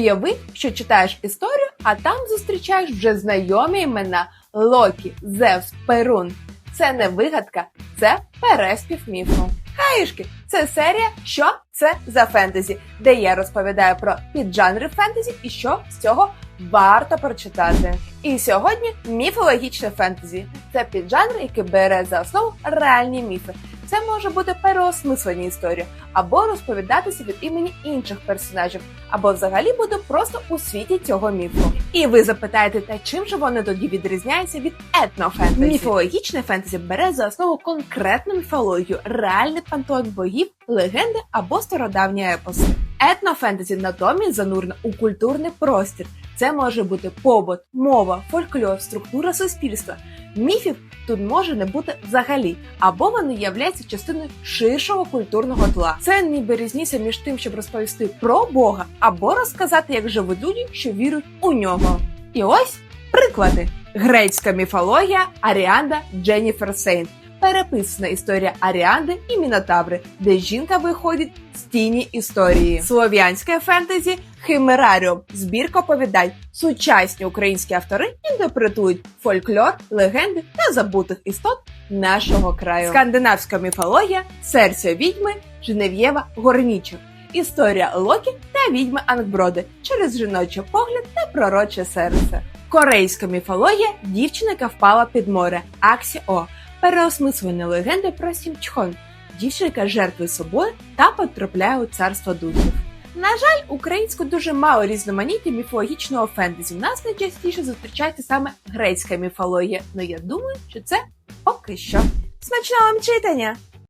Уяви, що читаєш історію, а там зустрічаєш вже знайомі імена Локі, Зевс, Перун. Це не вигадка, це переспів міфу. Хаїшки це серія Що це за фентезі, де я розповідаю про піджанри фентезі і що з цього варто прочитати. І сьогодні міфологічне фентезі. Це піджанр, який бере за основу реальні міфи. Це може бути переосмислення історії, або розповідатися від імені інших персонажів, або взагалі буде просто у світі цього міфу. І ви запитаєте, та чим же вони тоді відрізняються від етнофентезі? Міфологічне фентезі бере за основу конкретну міфологію, реальний пантеон богів, легенди або стародавні епоси. Етнофентезі натомість занурено у культурний простір. Це може бути побут, мова, фольклор, структура суспільства. Міфів тут може не бути взагалі, або вони являються частиною ширшого культурного тла. Це ніби різниця між тим, щоб розповісти про Бога, або розказати, як живуть люди, що вірують у нього. І ось приклади: грецька міфологія Аріанда Дженніфер Сейнт. Переписана історія Аріанди і Мінотаври, де жінка виходить тіні історії. Слов'янське фентезі Химераріум, збірка оповідань. Сучасні українські автори інтерпретують фольклор, легенди та забутих істот нашого краю. Скандинавська міфологія, серця відьми, Женев'єва Горнічок. Історія Локі та відьми Ангброди через жіночий погляд та пророче серце. Корейська міфологія дівчина, яка впала під море Аксі О. Переосмислення легенди про Сімчхон. Дівчинка жертвує собою та потрапляє у царство духів. На жаль, українську дуже мало різноманіття міфологічного фентезі. У нас найчастіше зустрічається саме грецька міфологія. Ну я думаю, що це поки що. Смачного вам читання!